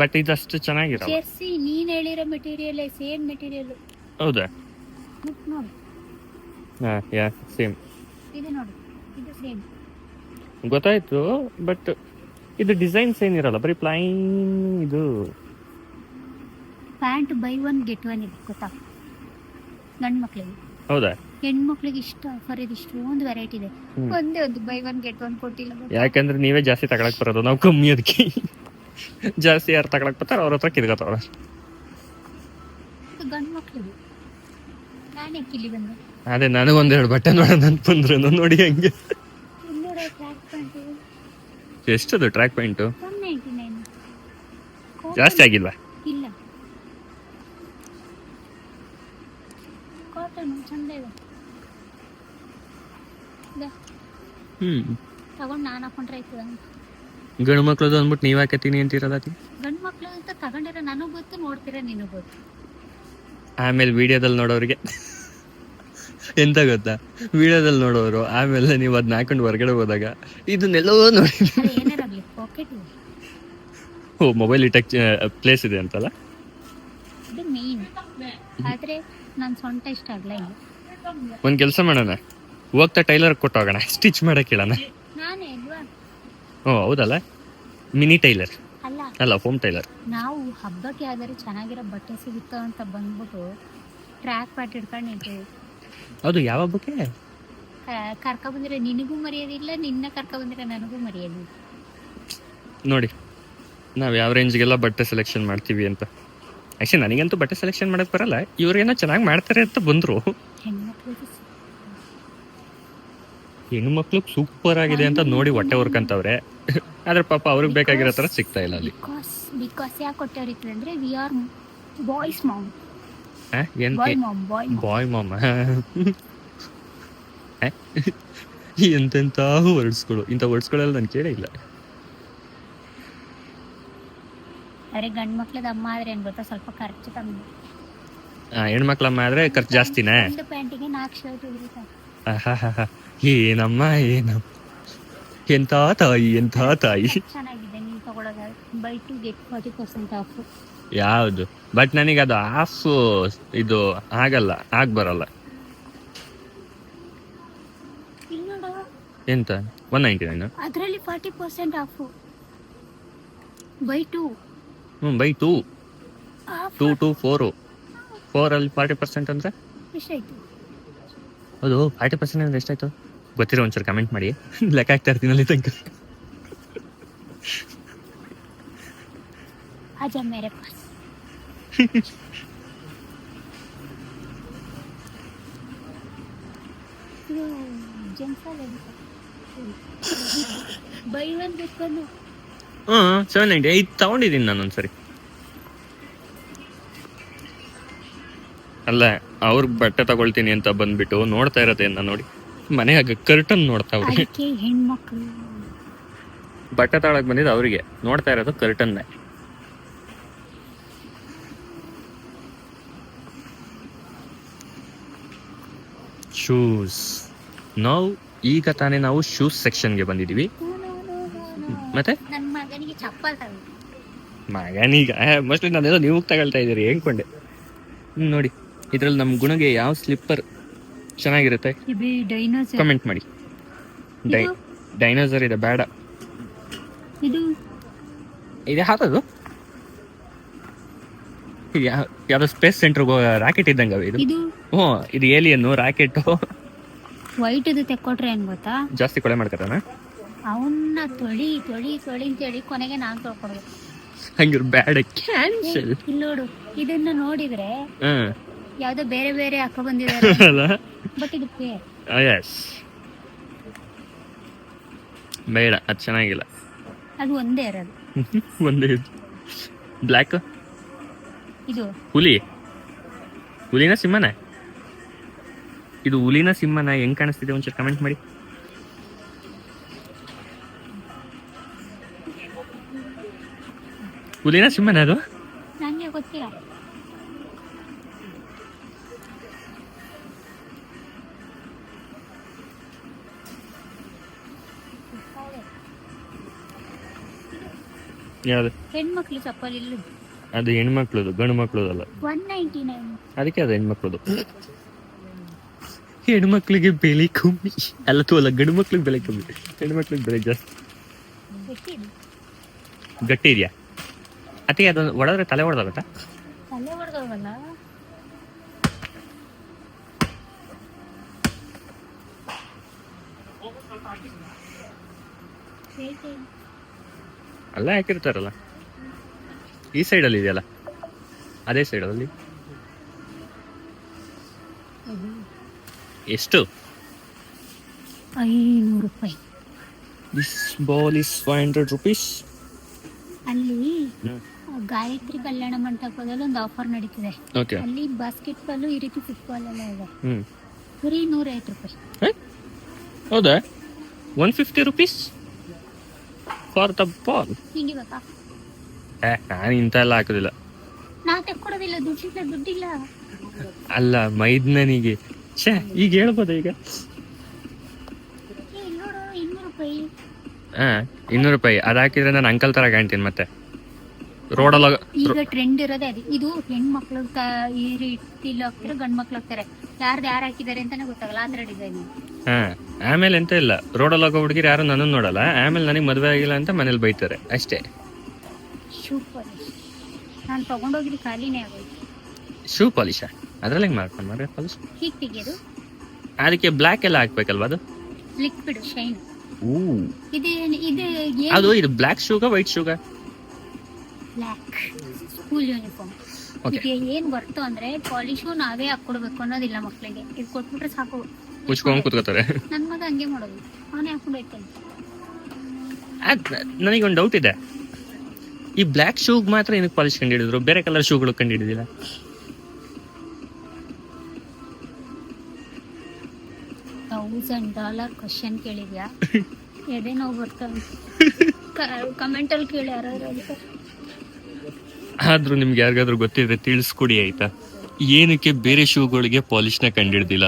ಬಟ್ ಇದು ಅಷ್ಟು ಚೆನ್ನಾಗಿರೋ ಜೆರ್ಸಿ ನೀನು ಹೇಳಿರೋ ಮೆಟೀರಿಯಲ್ ಸೇಮ್ ಮೆಟೀರಿಯಲ್ ಹೌದಾ? ನೋಡಿ. ಹಾಂ ಯಾ ಸೇಮ್ ಇದು ನೋಡಿ ಇದು ಸೇಮ್ ಗೊತ್ತಾಯ್ತು ಬಟ್ ಇದು ಡಿಸೈನ್ಸ್ ಏನಿರಲ್ಲ ಬರೀ ಪ್ಲೈನ್ ಇದು. Pant buy one get one ಇದೆ ಗೊತ್ತಾ? ಗಂಡು ಮಕ್ಳಿಗೆ ಹೌದಾ? ಹೆಣ್ಮಕ್ಳಿಗೆ ಇಷ್ಟ ಆಫರ್ ಇದೆ ಇಷ್ಟೊಂದು ವೆರೈಟಿ ಇದೆ. ಒಂದೇ ಒಂದು ಬೈ ಒನ್ ಗೆಟ್ ಒನ್ ಕೊಟ್ಟಿಲ್ಲ? ಯಾಕಂದ್ರೆ ನೀವೇ ಜಾಸ್ತಿ ತಗೊಳಕ್ ಬರೋದು ನಾವು ಕಮ್ಮಿ ಅದಕ್ಕೆ ಜಾಸ್ತಿ ಯಾರು ತಗೊಳಕ್ ಬರ್ತಾರೆ ಅವ್ರ ಹತ್ರ ಕಿದ್ಕೋತಾವ ಇದು ಗಂಡು ಮಕ್ಳಿಗೆ. ನಾನೇ ಕಿಲ್ಲಿ ಬಂದೆ. ಅದೇ ನನಗೊಂದೆರಡು ಬಟ್ಟೆ ನೋಡೋಣ ಅಂತ ಬಂದ್ರು ನೋಡಿ ಹಂಗೆ. ಎಷ್ಟದು ಟ್ರ್ಯಾಕ್ ಪಾಯಿಂಟು ಜಾಸ್ತಿ ಆಗಿಲ್ವಾ ಇಲ್ಲ ಕಾಟನ್ ಚಂದ ಇದೆ ಇದೆ. ಹ್ಮ್ ತಗೊಂಡು ನಾನು ಹಾಕೊಂಡ್ರೆ ಆಯ್ತದ ಗಂಡು ಮಕ್ಳದು ಅಂದ್ಬಿಟ್ಟು ನೀವ್ ಹಾಕತ್ತೀನಿ ಅಂತಿರಲ್ಲ ಗಂಡು ಮಕ್ಳು ಅಂತ ತಗೊಂಡಿರೋ ನಾನು ಗೊತ್ತು ನೋಡ್ತೀರ ನೀನು ಗೊತ್ತು. ಆಮೇಲೆ ವಿಡಿಯೋದಲ್ಲಿ ನೋಡೋರಿಗೆ. ಎಂತ ಗೊತ್ತಾ? ವಿಡಿಯೋದಲ್ಲಿ ನೋಡೋರು ಆಮೇಲೆ ನೀವು ಅದನ್ನ ಹಾಕೊಂಡು ಹೊರಗಡೆ ಹೋದಾಗ ಇದನ್ನೆಲ್ಲೋ ನೋಡಿ. ಅದು ಏನಾರಾಗ್ಲಿ ಪಾಕೆಟ್ ಇದೆ ಓ ಮೊಬೈಲ್ ಇಟ್ಟಕ್ ಪ್ಲೇಸ್ ಇದೆ ಅಂತಲ್ಲ? ಇದು ಮೇನ್ ಆದ್ರೆ ನನ್ನ ಸೊಂಟ ಇಷ್ಟ ಆಗಲ್ಲ ಇಲ್ಲ. ಒಂದ್ ಕೆಲಸ ಮಾಡೋಣ? ಹೋಗ್ತಾ ಟೈಲರ್ ಕೊಟ್ಟೋಗೋಣ ಸ್ಟಿಚ್ ಮಾಡಕ್ಕೆ ಹೇಳೋಣ. ಓ ಹೌದಲ್ಲ? ಮಿನಿ ಟೈಲರ್ ಅಲ್ಲ. ಅಲ್ಲ ಹೋಮ್ ಟೈಲರ್ ನಾವು ಹಬ್ಬಕ್ಕೆ ಯಾವ್ದಾದ್ರು ಚೆನ್ನಾಗಿರೋ ಬಟ್ಟೆ ಸಿಗುತ್ತೋ ಅಂತ ಬಂದ್ಬಿಟ್ಟು ಟ್ರ್ಯಾಕ್ ಪ್ಯಾಟ್ ಹಿಡ್ಕೊಂಡು ನಿಂತೀವಿ. ಅದು ಯಾವ ಹಬ್ಬಕ್ಕೆ? ಕರ್ಕ ಬಂದ್ರೆ ನಿನಗೂ ಮರ್ಯಾದಿಲ್ಲ ನಿನ್ನ ಕರ್ಕ ಬಂದ್ರೆ ನನಗೂ ಮರ್ಯಾದಿಲ್ಲ ನೋಡಿ ನಾವು ಯಾವ ರೇಂಜ್ಗೆಲ್ಲ ಬಟ್ಟೆ ಸೆಲೆಕ್ಷನ್ ಮಾಡ್ತೀವಿ ಅಂತ. ಆಕ್ಚುಲಿ ನನಗಂತೂ ಬಟ್ಟೆ ಸೆಲೆಕ್ಷನ್ ಮಾಡೋಕ್ಕೆ ಬರಲ್ಲ. ಇವ್ರೇನೋ ಚೆನ್ನಾಗಿ ಮಾಡ್ತಾರೆ ಅಂತ ಬಂದ್ರು. ಹೆಣ್ಮಕ್ಳು ಸೂಪರ್ ಆಗಿದೆ ಅಂತ ನೋಡಿ ಹೊಟ್ಟೆ ಹೊರ್ಕಂತವ್ರೆ ಆದ್ರೆ ಪಾಪ ಅವ್ರಿಗೆ ಬೇಕಾಗಿರೋ ತರ ಸಿಗ್ತಾ ಇಲ್ಲ ಅಲ್ಲಿ. ಬಿಕಾಸ್ ಬಿಕಾಸ್ ಯಾಕೆ ಕೊಟ್ಟವ್ರಿತ್ತು ಅಂದ್ರೆ ವಿ ಆರ್ ಬಾಯ್ಸ್ ಮಾಮ್ ಏನ್ ಬಾಯ್ ಮಾಮ್ ಬಾಯ್ ಬಾಯ್ ಮಾಮ ಎಂತೆಂತ ವರ್ಡ್ಸ್ಗಳು ಇಂಥ ವರ್ಡ್ಸ್ಗಳೆಲ್ಲ ನಾನು ಕೇಳೇ ಇಲ್ಲ. ಅರೆ ಗಂಡ್ ಮಕ್ಳದ ಅಮ್ಮ ಆದ್ರೆ ಏನ್ ಗೊತ್ತಾ? ಸ್ವಲ್ಪ ಖರ್ಚು ಕಮ್ಮಿ. ಆ, ಹೆಣ್ಮಕ್ಳಮ್ಮ ಆದ್ರೆ ಖರ್ಚು ಜಾಸ್ತಿನೇ? ಪ್ಯಾಂಟಿಗೆ ನಾಲ್ಕು ಶರ್ಟ್ ಇರುತ್ತೆ. ಏನಮ್ಮ ಏನಮ್ಮ? ಎಂತ ತಾಯಿ ಎಂತ ತಾಯಿ? ಚೆನ್ನಾಗಿದೆ ನೀವು ತಗೊಳ್ಳೋದಾದ್ರೆ buy two get forty percent off ಯಾವುದು? ಬಟ್ ನನಗೆ ಅದು ಆಫು ಇದು ಆಗಲ್ಲ ಆಗ ಬರಲ್ಲ. ಎಂತ? ಒನ್ ನೈಂಟಿ ನೈನ್ ಅದರಲ್ಲಿ forty percent off buy two ಹ್ಞೂ buy two two to four ಫೋರಲ್ಲಿ forty percent ಅಂದರೆ? ಎಷ್ಟಾಯಿತು? ಹೌದು ಫಾರ್ಟಿ ಪರ್ಸೆಂಟ್ ಅಂದರೆ ಎಷ್ಟಾಯ್ತು? ಗೊತ್ತಿರೋ ಒಂಚೂರು ಕಮೆಂಟ್ ಮಾಡಿ. ಲೆಕ್ಕ ಹಾಕ್ತಾ ಇರ್ತೀನಿ ಅಲ್ಲಿ ತನಕ. ಇದು ಸೆವೆನ್ ನೈಂಟಿ ಐದು ತಗೊಂಡಿದ್ದೀನಿ ನಾನು ಒಂದ್ಸರಿ. ಅಲ್ಲ ಅವ್ರ ಬಟ್ಟೆ ತಗೊಳ್ತೀನಿ ಅಂತ ಬಂದ್ಬಿಟ್ಟು ನೋಡ್ತಾ ಇರತ್ತೆ ನಾನು ನೋಡಿ. ಮನೆಯಾಗ ಕರ್ಟನ್ ನೋಡ್ತಾವ್ರಿ ಬಟ್ಟೆ ತಾಳಕ್ ಬಂದಿದ್ದು ಅವರಿಗೆ. ನೋಡ್ತಾ ಇರೋದು ಕರ್ಟನ್ ಶೂಸ್ ನಾವು ಈಗ ತಾನೇ ನಾವು ಶೂಸ್ ಸೆಕ್ಷನ್ಗೆ ಬಂದಿದೀವಿ ಮತ್ತೆ? ನನ್ನ ಮಗನಿಗೆ ಚಪ್ಪಲ್ ಮಗನೀಗ. ಮೋಸ್ಟ್ಲಿ ನಾನೆಲ್ಲ ನೀವು ತಗೊಳ್ತಾ ಇದ್ದೀರಿ. ಹೆಂಗ್ಕೊಂಡೆ ನೋಡಿ. ಇದರಲ್ಲಿ ನಮ್ಮ ಗುಣಗೆ ಯಾವ ಸ್ಲಿಪ್ಪರ್ ಚೆನ್ನಾಗಿರುತ್ತೆ. ಇದು ಡೈನೋಸರ್ ಕಮೆಂಟ್ ಮಾಡಿ. ಡೈ ಇದು? ಡೈನೋಸರ್ ಇದೆ ಬೇಡ. ಇದು? ಇದೆ ಹಾಕೋದು ಯಾ- ಯಾವ್ದೋ ಸ್ಪೇಸ್ ಸೆಂಟರ್ ರಾಕೆಟ್ ಇದ್ದಂಗೆ ಇದು ಇದು? ಹ್ಞೂ ಇದು ಏಲಿಯನ್ನು ರಾಕೆಟ್ ವೈಟ್ ಇದು ತೆಕ್ಕೊಟ್ರೆ ಏನ್ ಗೊತ್ತಾ? ಜಾಸ್ತಿ ಕೊಳೆ ಮಾಡ್ತಾರಣ ಅವನ್ನ ತೊಳಿ ತೊಳಿ ತೊಳಿ ಅಂತೇಳಿ ಕೊನೆಗೆ ನಾನ್ ತೊಳ್ಕೊಡ್ಬೇಕು ಹಂಗಿರ್ ಬ್ಯಾಡ ಕ್ಯಾನ್ಸಲ್ ಇಲ್ಲಿ ನೋಡು ಇದನ್ನ ನೋಡಿದ್ರೆ ಹ್ಮ್. ಯಾವ್ದೋ ಬೇರೆ ಬೇರೆ ಅಕ್ಕ ಬಂದಿದ್ದಾರೆ ಅಲ್ಲ. ಬಟ್ ಇದು ಎಸ್ ಬೇಡ ಅದು ಚೆನ್ನಾಗಿಲ್ಲ. ಅದು ಒಂದೇ ಇರೋದು. ಒಂದೇ ಬ್ಲ್ಯಾಕ್ ಇದು. ಹುಲಿ. ಹುಲಿನ ಸಿಂಹನ? ಇದು ಹುಲಿನ ಸಿಂಹನ ಹೆಂಗ್ ಕಾಣಿಸ್ತಿದೆ ಒಂಚೂರು ಕಮೆಂಟ್ ಮಾಡಿ. ಹುಲಿನ ಸಿಂಹನ ಅದು? ನನಗೆ ಗೊತ್ತಿಲ್ಲ. ಯಾವ್ದು? ಹೆಣ್ಮಕ್ಳು ಚಪ್ಪಲ್ ಇಲ್ಲ. ಅದು ಹೆಣ್ಮಕ್ಳದು ಗಂಡು ಮಕ್ಳದಲ್ಲ ಒನ್ ನೈಂಟಿ ನೈನ್ ಅದಕ್ಕೆ ಅದು ಹೆಣ್ಮಕ್ಳದು. ಹೆಣ್ಮಕ್ಳಿಗೆ ಬೆಲೆ ಕಮ್ಮಿ. ಅಲ್ಲ ತೋಲ ಗಂಡು ಮಕ್ಳಿಗೆ ಬೆಲೆ ಕಮ್ಮಿ. ಹೆಣ್ಮಕ್ಳಿಗೆ ಬೆಲೆ ಜಾಸ್ತಿ. ಗಟ್ಟಿ ಇದೆಯಾ? ಅದಕ್ಕೆ ಅದು ಒಡೆದ್ರೆ ತಲೆ ಹೊಡೆದಾಗತ್ತಾ ತಲೆ ಹೊಡೆದವಲ್ಲ ಅಲ್ಲೇ ಹಾಕಿರ್ತಾರಲ್ಲ. ಈ ಸೈಡಲ್ಲಿ ಇದೆಯಲ್ಲ? ಅದೇ ಸೈಡಲ್ಲಿ ಎಷ್ಟು? ಐನೂರು ರೂಪಾಯಿ. This ball is five hundred rupees ಅಲ್ಲಿ ಗಾಯತ್ರಿ ಕಲ್ಯಾಣ ಮಂಟಪದಲ್ಲಿ ಒಂದು ಆಫರ್ ನಡೀತಿದೆ. ಓಕೆ ಅಲ್ಲಿ ಬಾಸ್ಕೆಟ್ ಬಾಲ್ ಈ ರೀತಿ ಫುಟ್ಬಾಲ್ ಎಲ್ಲ ಇದೆ. ಹ್ಞೂ ಬರೀ ನೂರೈವತ್ತು ರೂಪಾಯಿ. ಹೌದಾ? One fifty rupees for the ball. ಹಿಂಗೆ ಬೇಕಾ ಏ ನಾನು ಇಂಥ ಎಲ್ಲ ಹಾಕೋದಿಲ್ಲ. ನಾ ತೆಕ್ಕೊಡೋದಿಲ್ಲ ದುಡ್ಡಿಲ್ಲ ದುಡ್ಡಿಲ್ಲ. ಅಲ್ಲ ಮೈದ್ನನಿಗೆ. ಛೇ ಈಗ ಹೇಳ್ಬೋದ ಈಗ? ಏ ನೋಡು ಇನ್ನೂರು ರೂಪಾಯಿ. ಹಾ ಇನ್ನೂರು ರೂಪಾಯಿ. ಅದು ಹಾಕಿದ್ರೆ ನಾನು ಅಂಕಲ್ ತರ ಕಾಣ್ತೀನಿ ಮತ್ತೆ. ರೋಡಲ್ಲ ಈಗ ಟ್ರೆಂಡ್ ಇರೋದೇ ಅದೇ. ಇದು ಹೆಣ್ಮಕ್ಳು ಏರಿ ರೀತಿಲಿ ಹೋಗ್ತಾರೆ ಗಂಡ್ ಮಕ್ಳು ಹೋಗ್ತಾರೆ ಯಾರ್ದು ಯಾರು ಹಾಕಿದ್ದಾರೆ ಅಂತಾನೆ ಗೊತ್ತಾಗಲ್ಲ ಆ ಥರ ಡಿಸೈನ್ ಹಾ ಆಮೇಲೆ ಎಂತ ಇಲ್ಲ. ರೋಡಲ್ಲಿ ಹೋಗೋ ಹುಡುಗಿರು ಯಾರು ನನ್ನ ನೋಡಲ್ಲ. ಆಮೇಲೆ ನನಗೆ ಮದುವೆ ಆಗಿಲ್ಲ ಅಂತ ಮನೇಲಿ ಬೈತಾರೆ. ಅಷ್ಟೇ. ಸೂಪರ್ ನಾನು ತಗೊಂಡೋಗಿದ್ದು ಖಾಲಿನೇ ಆಗೋಯ್ತು. ಶೂ ಪಾಲಿಶ ಅದ್ರಲ್ಲಿ ಹೆಂಗೆ ಮಾಡ್ಕೊಂಡು ಮಾರ್ರೆ ಪಾಲಿಶ್ ಹೀಗೆ ತೆಗೆಯೋದು? ಅದಕ್ಕೆ ಬ್ಲ್ಯಾಕ್ ಎಲ್ಲ ಹಾಕ್ಬೇಕಲ್ವಾ ಅದು? ಲಿಕ್ವಿಡ್ ಶೈನ್ ಊ. ಇದು ಇದು ಅದು ಇದು ಬ್ಲ್ಯಾಕ್ ಶೂಗ ವೈಟ್ ಶೂಗ ಬ್ಲ್ಯಾಕ್ ಸ್ಕೂಲ್ ಯೂನಿಫಾರ್ಮ್ Okay. ಏನು ಬರ್ತು ಅಂದ್ರೆ ಪಾಲಿಶು ನಾವೇ ಹಾಕೊಡ್ಬೇಕು ಅನ್ನೋದಿಲ್ಲ ಮಕ್ಳಿಗೆ. ಇದು ಕೊಟ್ಬಿಟ್ರೆ ಸಾಕು. ಮುಚ್ಕೊಂಡು ಕೂತ್ಕೋತಾರೆ? ನನ್ನ ಮಗ ಹಂಗೆ ಮಾಡೋದು. ಅವನೇ ಹಾಕೊಂಡು ನನಗೆ ನನಗೊಂದು ಡೌಟ್ ಇದೆ. ಈ ಬ್ಲ್ಯಾಕ್ ಶೂಗ್ ಮಾತ್ರ ಏನಕ್ಕೆ ಪಾಲಿಶ್ ಕಂಡಿಡಿದ್ರು? ಬೇರೆ ಕಲರ್ ಶೂಗಳು ಕಂಡಿಡಿದಿಲ್ಲ. Thousand dollar question ಕೇಳಿದ್ಯಾ? ಎದೆ ನೋವು ಬರ್ತವೆ ಕಮೆಂಟಲ್ಲಿ ಕೇಳಿ ಯಾರು ಹೇಳ್ತಾರೆ. ಆದ್ರೂ ನಿಮ್ಗೆ ಯಾರಿಗಾದ್ರೂ ಗೊತ್ತಿದ್ರೆ ತಿಳಿಸ್ಕೊಡಿ ಆಯ್ತಾ? ಏನಕ್ಕೆ ಬೇರೆ ಶೂಗಳಿಗೆ ಪಾಲಿಶ್ನ ಕಂಡಿಡ್ದಿಲ್ಲ?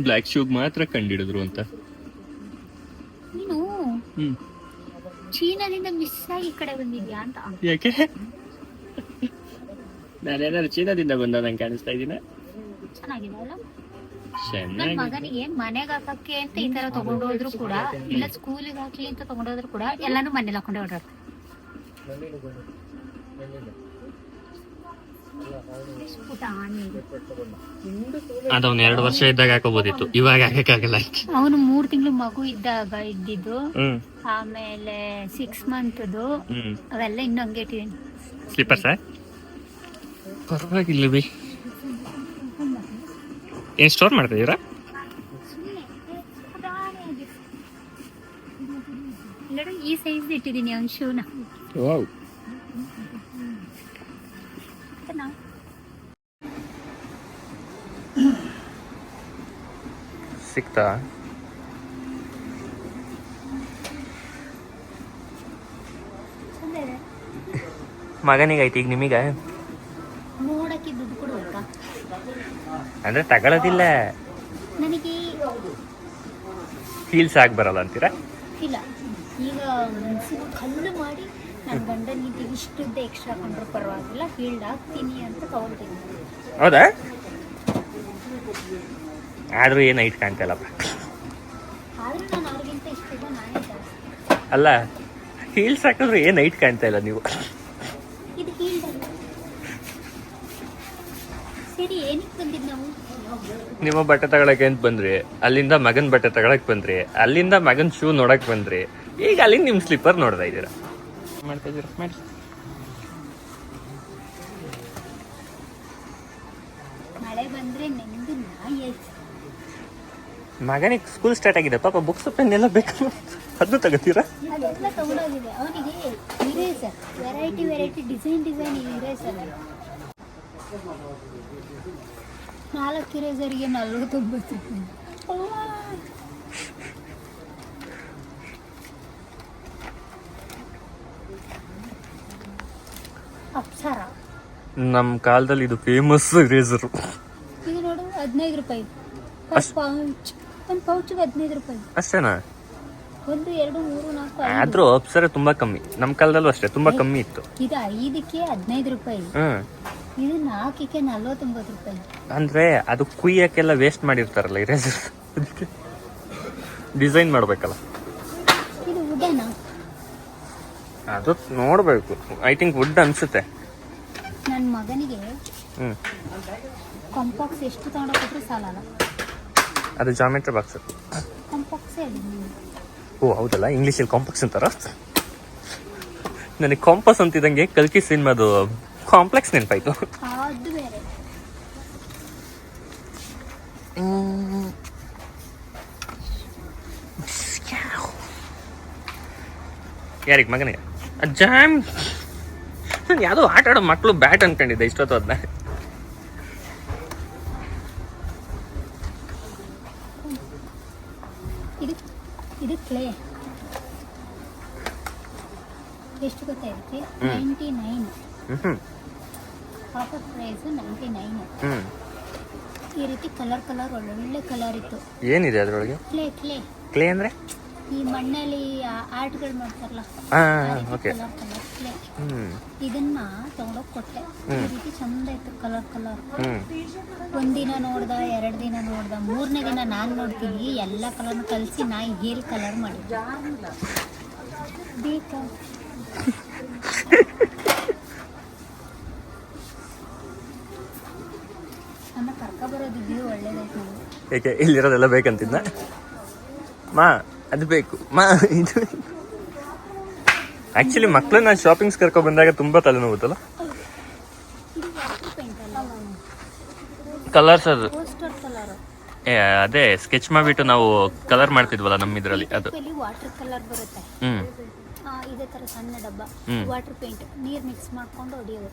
ಬ್ಲ್ಯಾಕ್ ಶೂ ಮಾತ್ರ ಕಂಡಿಡಿದ್ರು ಅಂತ. ನೀನು? ಹ್ಮ್. ಚೀನಾದಿಂದ ಮಿಸ್ ಆಗಿ ಈ ಕಡೆ ಬಂದಿದ್ಯಾ ಅಂತ. ಯಾಕೆ? ನಾನೇನಾದ್ರು ಚೀನಾದಿಂದ ಬಂದ ನಂಗೆ ಕಾಣಿಸ್ತಾ ಇದ್ದೀನ ಚೆನ್ನಾಗಿದೆ ಅಲ್ಲ ನನ್ ಮಗನಿಗೆ ಮನೆಗೆ ಹಾಕಕ್ಕೆ ಅಂತ ಈ ತರ ತಗೊಂಡೋದ್ರು ಕೂಡ ಇಲ್ಲ ಸ್ಕೂಲಿಗೆ ಹಾಕ್ಲಿ ಅಂತ ತಗೊಂಡೋದ್ರು ಕೂಡ ಎಲ್ಲಾನು ಮನೇಲಿ ಹಾಕೊಂಡೆ ಓಡಾಡ್ತಾರೆ. ಅದವ್ನ ಎರಡು ವರ್ಷ ಇದ್ದಾಗ ಹಾಕೋಬೋದಿತ್ತು. ಇವಾಗ ಹಾಕಕ್ಕಾಗಲ್ಲ ಅವನು ಮೂರ್ ತಿಂಗಳು ಮಗು ಇದ್ದಾಗ ಇದ್ದಿದ್ದು. ಆಮೇಲೆ ಸಿಕ್ಸ್ ಮಂತ್ದು ಹ್ಮ್. ಅವೆಲ್ಲ ಇನ್ನೂ ಹಂಗೆ ಇಟ್ಟಿದ್ದೀನಿ ಸರ್ ಪರವಾಗಿಲ್ಲ ಬಿ. ಏನ್ ಸ್ಟೋರ್ ಮಾಡ್ತಾ ಇದೀರಾ? ಈ ಸೈಜ್ ಇಟ್ಟಿದ್ದೀನಿ ಅವ್ನ ಶೂನ ವಾವ್ ಸಿಕ್ತಾ ಮಗನಿಗಾಯ್ತು ಈಗ ನಿಮಗ? ಅಂದ್ರೆ ತಗೊಳ್ಳೋದಿಲ್ಲ ನನಗೆ ಫೀಲ್ಸ್ ಆಗಿ ಬರಲ್ಲ ಅಂತೀರಾ? ಇಲ್ಲ. ಈಗ ಕಲ್ಲು ಮಾಡಿ ನನ್ನ ಗಂಡನಿಗೆ ಇಷ್ಟುದ್ದ ಎಕ್ಸ್ಟ್ರಾ ಕೊಂಡ್ರು ಪರವಾಗಿಲ್ಲ. ಹೀಲ್ಡ್ ಆಗ್ತೀನಿ ಅಂತ ತಗೊಳ್ತೀನಿ ಹೌದಾ? ಆದ್ರೂ ಏನು ಐಟ್ ಕಾಣ್ತಾ ಇಲ್ಲಪ್ಪ ಆದ್ರೂ ನಾನು ಅವ್ರಿಗಿಂತ ಇಷ್ಟುದ್ದ ನಾನೇ ಜಾಸ್ತಿ ಅಲ್ಲ ಹೀಲ್ಸ್ ಹಾಕಿದ್ರೆ ಏನು ಐಟ್ ಕಾಣ್ತಾ ಇಲ್ಲ ನೀವು? ಅಲ್ಲ ನಿಮ್ಮ ಬಟ್ಟೆ ತಗೊಳಕ್ಕೆ ಅಂತ ಬಂದ್ರಿ? ಅಲ್ಲಿಂದ ಮಗನ್ ಬಟ್ಟೆ ತಗೊಳಕ್ ಬಂದ್ರಿ. ಅಲ್ಲಿಂದ ಮಗನ್ ಶೂ ನೋಡಕ್ ಬಂದ್ರಿ. ಈಗ ಅಲ್ಲಿಂದ ನಿಮ್ ಸ್ಲಿಪ್ಪರ್ ನೋಡ್ತಾ ಇದ್ದೀರಾ. ಮಾಡ್ತಾ ಇದ್ದೀರಾ? ಮಾಡಿ. ಮಗನಿಗೆ ಸ್ಕೂಲ್ ಸ್ಟಾರ್ಟ್ ಆಗಿದೆ. ಪಾಪ ಬುಕ್ಸ್ ಪೆನ್ ಎಲ್ಲ ಬೇಕು ಅದನ್ನು ತಗೋತೀರಾ? ಅದೆಲ್ಲ ತಗೊಂಡೋಗಿದೆ. ಅವನಿಗೆ eraser variety variety design design eraser ನಾಲ್ಕು ಇರೇಸರ್ಗೆ ನಲ್ವತ್ತೊಂಬತ್ತು ರೂಪಾಯಿ ಅವ್ವಾ. ಅಪ್ಸರ. ನಮ್ಮ ಕಾಲದಲ್ಲಿ ಇದು ಫೇಮಸ್ ರೇಸರ್ ಇದು ನೋಡು ಹದಿನೈದು ರೂಪಾಯಿ. ಪೌಚ್ ಒಂದು ಪೌಚಿಗೆ ಹದಿನೈದು ರೂಪಾಯಿ. ಅಷ್ಟೇನಾ? ಒಂದು ಎರಡು ಮೂರು ನಾಲ್ಕು ಐದು. ಆದ್ರೂ ಅಪ್ಸರ ತುಂಬಾ ಕಮ್ಮಿ. ನಮ್ಮ ಕಾಲದಲ್ಲೂ ಅಷ್ಟೇ ತುಂಬಾ ಕಮ್ಮಿ ಇತ್ತು. ಇದು ಐದಕ್ಕೆ ಹದಿನೈದು ರೂಪಾಯಿ. ಹ್ಮ್. ಇದು ನಾಲ್ಕಕ್ಕೆ ನಲ್ವತ್ತೊಂಬತ್ತು ರೂಪಾಯಿ. ಅಂದ್ರೆ ಅದು ಕುಯ್ಯಕ್ಕೆಲ್ಲ ವೇಸ್ಟ್ ಮಾಡಿರ್ತಾರಲ್ಲ ಇರೇಸರ್ ಅದಕ್ಕೆ ಡಿಸೈನ್ ಮಾಡ್ಬೇಕಲ್ಲ. ಇದು ಉಡನ ಅದು ನೋಡ್ಬೇಕು. ಐ ಥಿಂಕ್ ವುಡ್ ಅನ್ಸುತ್ತೆ. ನನ್ನ ಮಗನಿಗೆ ಹ್ಮ್. ಕಾಂಪಾಕ್ಸ್ ಎಷ್ಟು ತಗೊಂಡೋಗಿದ್ರು ಸಾಲಲ್ಲ. ಅದು ಜಾಮೆಟ್ರಿ ಬಾಕ್ಸ್ ಓ ಹೌದಲ್ಲ? ಇಂಗ್ಲೀಷಲ್ಲಿ ಕಾಂಪ್ಲೆಕ್ಸ್ ಅಂತಾರ? ನನಗೆ ಕಾಂಪಸ್ ಅಂತಿದ್ದಂಗೆ ಕಲ್ಕಿ ಸಿನಿಮಾದು ಕಾಂಪ್ಲೆಕ್ಸ್ ನೆನಪಾಯ್ತು. ಯಾರಿಗೆ ಮಗನಿಗೆ? ಜಾಮ್ ಯಾವುದೋ ಆಟ ಆಡೋ ಮಕ್ಕಳು ಬ್ಯಾಟ್ ಅನ್ಕೊಂಡಿದ್ದೆ ಇಷ್ಟೊತ್ತು ಅದನ್ನ ಇದು ಇದು ಕ್ಲೇ ಎಷ್ಟು ಗೊತ್ತಾ ಇದಕ್ಕೆ ಹ್ಮ್. ನೈಂಟಿ ನೈನ್ ಹ್ಞೂ ಆಫರ್ ಪ್ರೈಸ್ ನೈಂಟಿ ನೈನ್ ಹ್ಞೂ ಈ ರೀತಿ ಕಲರ್ ಕಲರ್ ಒಳ್ಳೊಳ್ಳೆ ಕಲರ್ ಇತ್ತು. ಏನಿದೆ ಅದರೊಳಗೆ? Clay clay. ಕ್ಲೇ ಅಂದರೆ? ಈ ಮಣ್ಣಲ್ಲಿ ಆರ್ಟ್ಗಳು ಮಾಡ್ತಾರಲ್ಲ ಹಾಂ ಓಕೆ ಕಲರ್ ಕಲರ್ ಕ್ಲೇ. ಇದನ್ನ ತಗೊಂಡೋಗಿ ಕೊಟ್ಟೆ ಈ ರೀತಿ ಚಂದ ಇತ್ತು ಕಲರ್ ಕಲರ್ ಒಂದಿನ ನೋಡ್ದ ಎರಡು ದಿನ ನೋಡ್ದ ಮೂರನೇ ದಿನ ನಾನು ನೋಡ್ತೀನಿ ಎಲ್ಲ ಕಲರ್ನ ಕಲಸಿ ನಾ ಹೇಳಿ ಕಲರ್ ಮಾಡಿ ಬೇಕಾ ನನ್ನ ಕರ್ಕ ಬರೋದಿದ್ದು ಒಳ್ಳೇದಾಯ್ತು ನನಗೆ ಏಕೆ ಇಲ್ಲಿರೋದೆಲ್ಲ ಬೇಕಂತಿದ್ದ ಮಾ ಅದು ಬೇಕು. ಮಾ ಇದು ಆ್ಯಕ್ಚುಲಿ ಮಕ್ಕಳನ್ನ ಶಾಪಿಂಗ್ಸ್ ಕರ್ಕೊ ಬಂದಾಗ ತುಂಬ ತಲೆನೋವುತ್ತಲ್ಲ? ಕಲರ್ಸ್ ಅದು. ಏ ಅದೇ ಸ್ಕೆಚ್ ಮಾಡಿಬಿಟ್ಟು ನಾವು ಕಲರ್ ಮಾಡ್ತಿದ್ವಲ್ಲ ನಮ್ಮ ಇದರಲ್ಲಿ ಅದು. ವಾಟರ್ ಕಲರ್ ಬರುತ್ತೆ. ಹ್ಞೂ ಇದೇ ಥರ ಸಣ್ಣ ಡಬ್ಬ. ವಾಟರ್ ಪೇಂಟ್ ನೀರು ಮಿಕ್ಸ್ ಮಾಡ್ಕೊಂಡು ಹೊಡಿಯೋದು.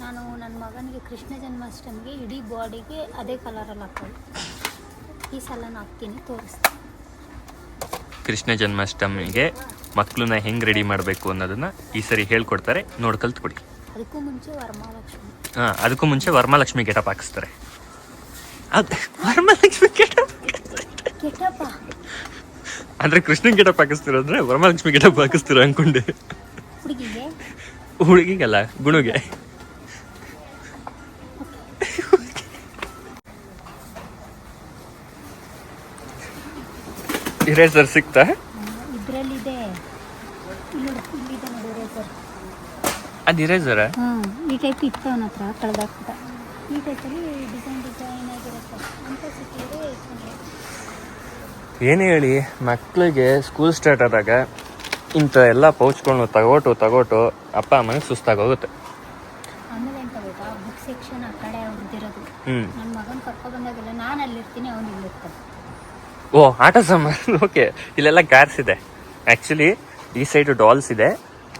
ನಾನು ನನ್ನ ಮಗನಿಗೆ ಕೃಷ್ಣ ಜನ್ಮಾಷ್ಟಮಿಗೆ ಇಡೀ ಬಾಡಿಗೆ ಅದೇ ಕಲರಲ್ಲಿ ಹಾಕೋದು ಈ ಸಲ ಹಾಕ್ತೀನಿ ತೋರಿಸ್ತೀನಿ. ಕೃಷ್ಣ ಜನ್ಮಾಷ್ಟಮಿಗೆ ಮಕ್ಕಳನ್ನ ಹೆಂಗೆ ರೆಡಿ ಮಾಡಬೇಕು ಅನ್ನೋದನ್ನ ಈ ಸರಿ ಹೇಳ್ಕೊಡ್ತಾರೆ. ನೋಡಿ ಕಲ್ತ್ಕೊಡಿ. ಅದಕ್ಕೂ ಮುಂಚೆ ವರಮಹಾಲಕ್ಷ್ಮಿ. ಹಾಂ ಅದಕ್ಕೂ ಮುಂಚೆ ವರಮಹಾಲಕ್ಷ್ಮಿ ಗೆಟಪ್ ಹಾಕಿಸ್ತಾರೆ. ಅದು ವರಮಹಾಲಕ್ಷ್ಮಿ ಗೆಟಪ್ ಗೆಟಪ್? ಅಂದ್ರೆ ಕೃಷ್ಣನ್ ಗೆಟಪ್ ಹಾಕಿಸ್ತಿರೋ ಅಂದ್ರೆ ವರಮಹಾಲಕ್ಷ್ಮಿ ಗೆಟಪ್ ಹಾಕಿಸ್ತಿರೋ ಅನ್ಕೊಂಡೆ. ಹುಡುಗಿಗೆ? ಹುಡುಗಿಗಲ್ಲ ಗುಣಗೆ. ಇರೇಸರ್ ಸಿಕ್ತಾ ಇದರಲ್ಲಿದೆ. ಸರ್ ಅದು ಇರೇಸರ ಹಾಂ ಈ ಟೈಪ್ ಇತ್ತು ಅವನ ಹತ್ರ ಕಳೆದಾಕ್ಬಿಟ್ಟ. ಈ ಟೈಪಲ್ಲಿ ಡಿಸೈನ್ ಡಿಸೈನ್ ಆಗಿರುತ್ತೆ. ಅಂತ ಸಿಕ್ಕಿದ್ರೆ ಏನು ಹೇಳಿ ಮಕ್ಕಳಿಗೆ ಸ್ಕೂಲ್ ಸ್ಟಾರ್ಟ್ ಆದಾಗ ಇಂಥ ಎಲ್ಲ ಪೌಚ್ಗಳನ್ನು ತಗೋಟು ತಗೋಟು ಅಪ್ಪ ಅಮ್ಮನಿಗೆ ಸುಸ್ತಾಗೋಗುತ್ತೆ ಆಮೇಲೆ ಎಂತ ಗೊತ್ತಾ? ಬುಕ್ ಸೆಕ್ಷನ್ ಆ ಕಡೆ ಅವ್ರದ್ದಿರೋದು ಹ್ಞೂ ನನ್ನ ಮಗನ ಕರ್ಕೊ ಬಂದಾಗೆಲ್ಲ ನಾನು ಅಲ್ಲಿರ್ತೀನಿ ಅವನು ಇಲ್ಲಿರ್ತಾನೆ ಓ, ಆಟ ಸಾಮಾನು. ಓಕೆ ಇಲ್ಲೆಲ್ಲ ಕಾರ್ಸ್ ಇದೆ. ಆ್ಯಕ್ಚುಲಿ ಈ ಸೈಡು ಡಾಲ್ಸ್ ಇದೆ.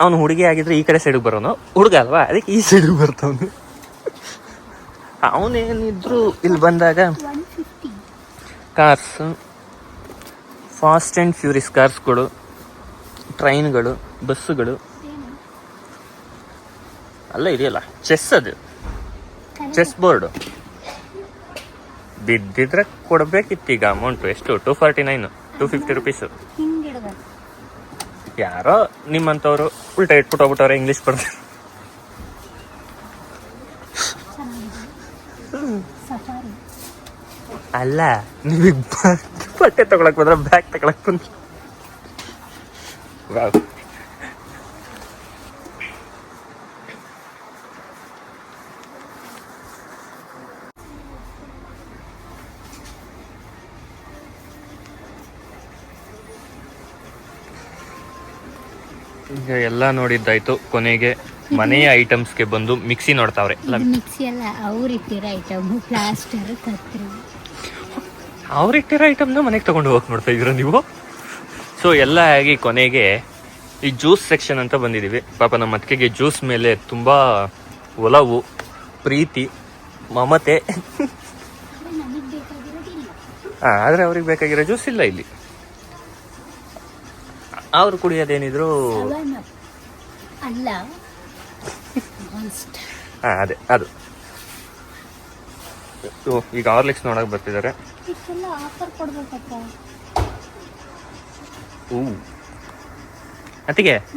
ಅವನು ಹುಡುಗಿ ಆಗಿದ್ರೆ ಈ ಕಡೆ ಸೈಡಿಗೆ ಬರೋನು. ಹುಡುಗ ಅಲ್ವಾ? ಅದಕ್ಕೆ ಈ ಸೈಡಿಗೆ ಬರ್ತಾವನು. ಅವನೇನಿದ್ರು ಇಲ್ಲಿ ಬಂದಾಗ ಕಾರ್ಸ್ ಫಾಸ್ಟ್ ಆ್ಯಂಡ್ ಫ್ಯೂರಿಸ್ ಕಾರ್ಸ್ಗಳು ಟ್ರೈನ್ಗಳು ಬಸ್ಸುಗಳು ಅಲ್ಲ ಇದೆಯಲ್ಲ? ಚೆಸ್ ಅದು. ಚೆಸ್ ಬೋರ್ಡು ಬಿದ್ದಿದ್ರೆ ಕೊಡ್ಬೇಕಿತ್ತು ಈಗ ಅಮೌಂಟು ಎಷ್ಟು? Two forty nine two fifty rupees ಯಾರೋ ನಿಮ್ಮಂಥವ್ರು ಉಲ್ಟಾ ಇಟ್ಬಿಟ್ಟು ಹೋಗ್ಬಿಟ್ಟವ್ರೆ ಇಂಗ್ಲೀಷ್ ಬರ್ತಾರೆ ಅಲ್ಲ ನೀವೀಗ ಬಟ್ಟೆ ತಗೊಳಕ್ ಬಂದ್ರೆ ಬ್ಯಾಗ್ ತಗೊಳಕ್ ಬಂದ್ರೆ. ಈಗ ಎಲ್ಲ ನೋಡಿದ್ದಾಯ್ತು ಕೊನೆಗೆ ಮನೆಯ ಐಟಮ್ಸ್ಗೆ ಬಂದು ಮಿಕ್ಸಿ ನೋಡ್ತಾವ್ರೆ. ಮಿಕ್ಸಿ ಅಲ್ಲ ಅವ್ರಿಟ್ಟಿರೋ ಐಟಮ್ ಪ್ಲಾಸ್ಟರ್ ಕತ್ರಿ. ಅವ್ರಿಟ್ಟಿರೋ ಐಟಮ್ನ ಮನೆಗೆ ತಗೊಂಡು ಹೋಗಕ್ ನೋಡ್ತಾ ಇದ್ರ ನೀವು? ಸೊ ಎಲ್ಲ ಆಗಿ ಕೊನೆಗೆ ಈ ಜ್ಯೂಸ್ ಸೆಕ್ಷನ್ ಅಂತ ಬಂದಿದ್ದೀವಿ ಪಾಪ ನಮ್ಮ ಅತ್ತಿಗೆಗೆ ಜ್ಯೂಸ್ ಮೇಲೆ ತುಂಬಾ ಒಲವು ಪ್ರೀತಿ ಮಮತೆ. ಆದ್ರೆ ಅವ್ರಿಗೆ ಬೇಕಾಗಿರೋ ಜ್ಯೂಸ್ ಇಲ್ಲ ಇಲ್ಲಿ. ಅವ್ರು ಕುಡಿಯೋದೇನಿದ್ರು? ಅಲ್ಲ ಮಾನ್ಸ್ಟರ್ ಅದೇ ಅದು. ಈಗ ಹಾರ್ಲಿಕ್ಸ್ ನೋಡಕ್ ಬರ್ತಿದ್ದಾರೆ ಹ್ಞೂ ಆಫರ್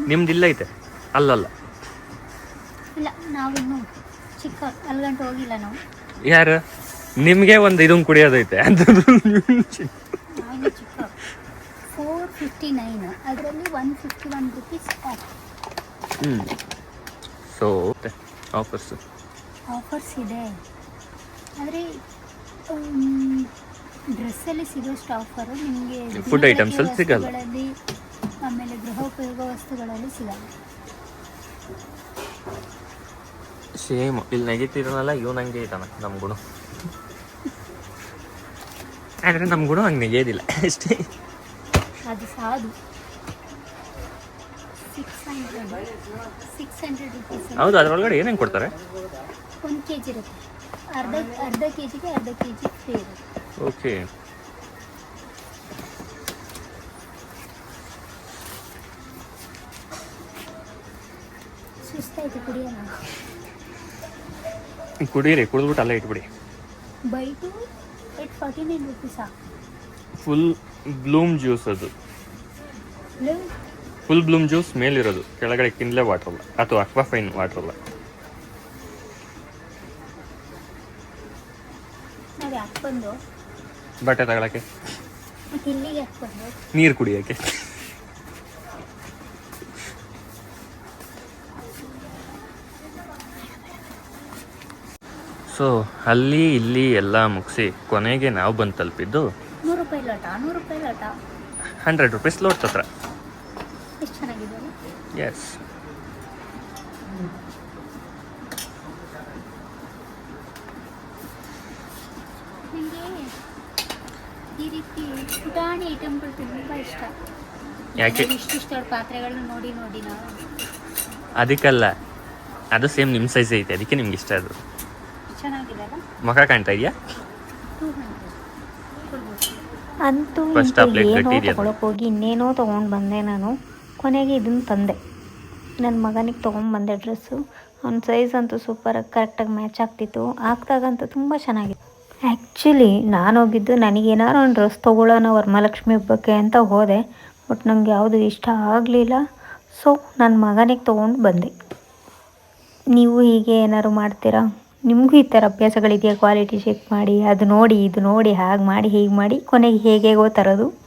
ನಿಮ್ದು ಇಲ್ಲ ಐತೆ. ಅಲ್ಲಲ್ಲ. ಇಲ್ಲ ನಾವಿನ್ನು ಚಿಕ್ಕ ಅಲ್ಲಿ ಹೋಗಿಲ್ಲ ನಾವು. ಯಾರು? ನಿಮಗೆ ಒಂದು ಇದನ್ನು ಕುಡಿಯೋದೈತೆ. ಅಂತ ಫಿಫ್ಟಿ ನೈನ್ ಅದರಲ್ಲಿ one fifty one rupees off ಹ್ಮ್ ಸೊ ಆಫರ್ಸ್ ಆಫರ್ಸ್ ಇದೆ. ಆದರೆ ಡ್ರೆಸ್ಸಲ್ಲಿ ಸಿಗೋಷ್ಟು ಆಫರು ನಿಮಗೆ ಫುಡ್ ಐಟಮ್ಸ್ ಅಲ್ಲಿ ಸಿಗಲ್ಲ. ಆಮೇಲೆ ಗೃಹೋಪಯೋಗ ವಸ್ತುಗಳಲ್ಲಿ ಸಿಗಲ್ಲ. ಸೇಮ್ ಇಲ್ಲಿ ನೆಗೆತಿರೋನಲ್ಲ ಇವನು ಹಂಗೆ ಇದ್ದಾನೆ ನಮ್ಮ ಗುಣ. ಆದರೆ ನಮ್ಮ ಗುಣ ಹಂಗೆ ನೆಗೆಯೋದಿಲ್ಲ ಅಷ್ಟೇ. ಅದು ಸಾಧು six hundred six hundred rupees ಹೌದು ಅದರೊಳಗಡೆ ಏನೇನು ಕೊಡ್ತಾರೆ? ಒಂದು ಕೆ ಜಿ ಇರುತ್ತೆ. ಅರ್ಧ ಅರ್ಧ ಕೆ ಜಿಗೆ ಅರ್ಧ ಕೆ ಜಿ ಫ್ರೀ ಇರುತ್ತೆ. ಓಕೆ. ಸುಸ್ತಾಯ್ತು ಕುಡಿಯೋಣ ಕುಡಿಯಿರಿ ಕುಡಿದ್ಬಿಟ್ಟು ಅಲ್ಲೇ ಇಟ್ಬಿಡಿ. Buy two eight forty nine ರುಪೀಸಾ full bloom juice ಅದು. ಫುಲ್ ಬ್ಲೂಮ್ ಜ್ಯೂಸ್ ಮೇಲಿರೋದು. ಕೆಳಗಡೆ ಕಿನ್ಲೆ ವಾಟರ್ ಅಲ್ಲ. ಅಥವಾ ಅಕ್ವಾಫೈನ್ ವಾಟರ್ ಅಲ್ಲ. ಬಟ್ಟೆ ತಗೊಳಕ್ಕೆ? ನೀರು ಕುಡಿಯೋಕ್ಕೆ? ಸೊ ಅಲ್ಲಿ ಇಲ್ಲಿ ಎಲ್ಲ ಮುಗಿಸಿ ಕೊನೆಗೆ ನಾವು ಬಂದು ತಲುಪಿದ್ದು ಲೋಟ ನೂರು ರೂಪಾಯಿ ಲೋಟ ಹಂಡ್ರೆಡ್ ರುಪೀಸ್ ಲೋಟ್ ಹತ್ರ ಎಷ್ಟು ಚೆನ್ನಾಗಿದೆ ಅಲ್ಲ? ಎಸ್ ಈ ರೀತಿ ಪುಟಾಣಿ ಐಟಮ್ಗಳು ತುಂಬ ಇಷ್ಟ. ಯಾಕೆ? ಇಷ್ಟಿಷ್ಟು ಪಾತ್ರೆಗಳನ್ನ ನೋಡಿ ನೋಡಿ ನಾವು. ಅದಕ್ಕಲ್ಲ ಅದು ಸೇಮ್ ನಿಮ್ಮ ಸೈಜ್ ಐತೆ ಅದಕ್ಕೆ ನಿಮ್ಗೆ ಇಷ್ಟ ಅದು. ಚೆನ್ನಾಗಿದೆ ಮುಖ ಕಾಣ್ತಾ ಇದೆಯಾ? ಟೂ ಹಂಡ್ರೆಡ್ ಅಂತೂ ಏನೋ ತಗೊಳಕ್ ಹೋಗಿ ಇನ್ನೇನೋ ತೊಗೊಂಡು ಬಂದೆ ನಾನು. ಕೊನೆಗೆ ಇದನ್ನು ತಂದೆ. ನನ್ನ ಮಗನಿಗೆ ತೊಗೊಂಡ್ಬಂದೆ ಡ್ರೆಸ್ಸು ಅವ್ನ ಸೈಜ್ ಅಂತೂ ಸೂಪರಾಗಿ ಕರೆಕ್ಟಾಗಿ ಮ್ಯಾಚ್ ಆಗ್ತಿತ್ತು. ಆಗ್ತಾಗಂತೂ ತುಂಬ ಚೆನ್ನಾಗಿತ್ತು. ಆ್ಯಕ್ಚುಲಿ ನಾನು ಹೋಗಿದ್ದು ನನಗೇನಾದ್ರು ಒಂದು ಡ್ರೆಸ್ ತೊಗೊಳ್ಳೋಣ ವರಮಹಾಲಕ್ಷ್ಮಿ ಹಬ್ಬಕ್ಕೆ ಅಂತ ಹೋದೆ. ಬಟ್ ನನಗೆ ಯಾವುದು ಇಷ್ಟ ಆಗಲಿಲ್ಲ. ಸೊ ನನ್ನ ಮಗನಿಗೆ ತೊಗೊಂಡು ಬಂದೆ. ನೀವು ಹೀಗೆ ಏನಾದ್ರು ಮಾಡ್ತೀರಾ? ನಿಮಗೂ ಈ ಥರ ಅಭ್ಯಾಸಗಳಿದೆಯಾ? ಕ್ವಾಲಿಟಿ ಚೆಕ್ ಮಾಡಿ, ಅದು ನೋಡಿ, ಇದು ನೋಡಿ, ಹಾಗೆ ಮಾಡಿ, ಹೀಗೆ ಮಾಡಿ, ಕೊನೆಗೆ ಹೇಗೆ ತರೋದು.